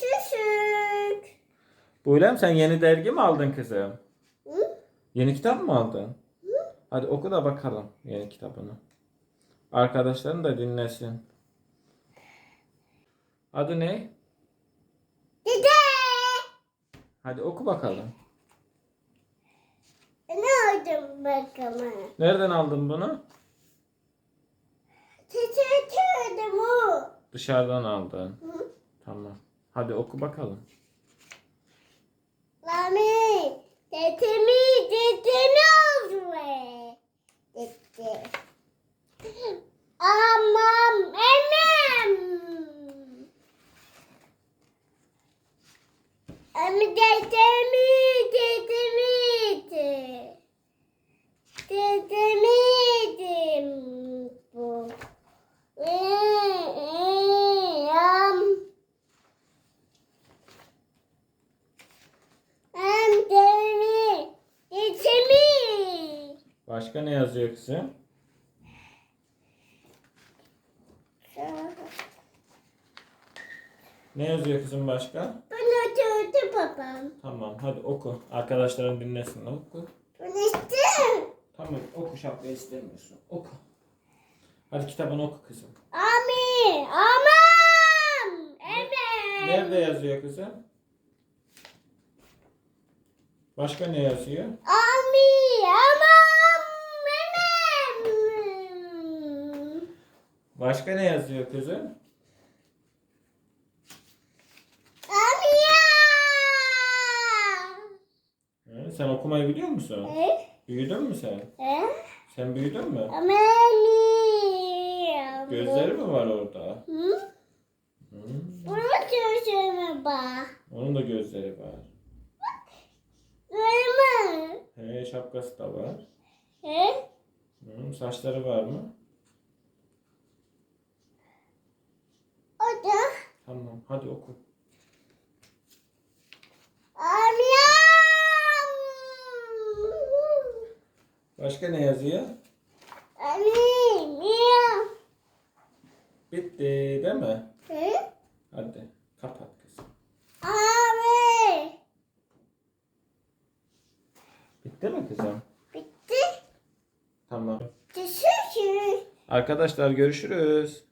Görüşürüz. Buylem sen yeni dergi mi aldın kızım? Hı? Yeni kitap mı aldın? Hadi oku da bakalım yeni kitabını. Arkadaşların da dinlesin. Adı ne? Dede. Hadi oku bakalım. Ne oldu bakalım? Nereden aldın bunu? Teşekkür ederim. Dışarıdan aldın. Hı? Tamam. Hadi oku bakalım. Mami, dedemi, dedemi oldu. Dede. Amam, emem. Ama dedemi, Başka ne yazıyor kızım? Ne yazıyor kızım başka? Bunu gördü babam. Tamam hadi oku. Arkadaşların dinlesin oku. Bunu istedim. Tamam oku şapka istemiyorsun. Oku. Hadi kitabını oku kızım. Ami, amam. Evet. Nerede yazıyor kızım? Başka ne yazıyor? Ami, amam. Emem. Başka ne yazıyor kızım? Ami ya. He, sen okumayı biliyor musun? E? Büyüdün mü sen? E? Sen büyüdün mü? Ami. Gözleri mi var orada? Hı? Hı. Bunu gözüme bak. Onun da gözleri var. Görme. He, şapkası da var. E? Hı, saçları var mı? O da. Tamam hadi oku. Başka ne yazıyor? Bitti değil mi? E? Hadi kapat kızım. Abi. Bitti mi kızım? Bitti. Tamam. Teşekkür. Arkadaşlar görüşürüz.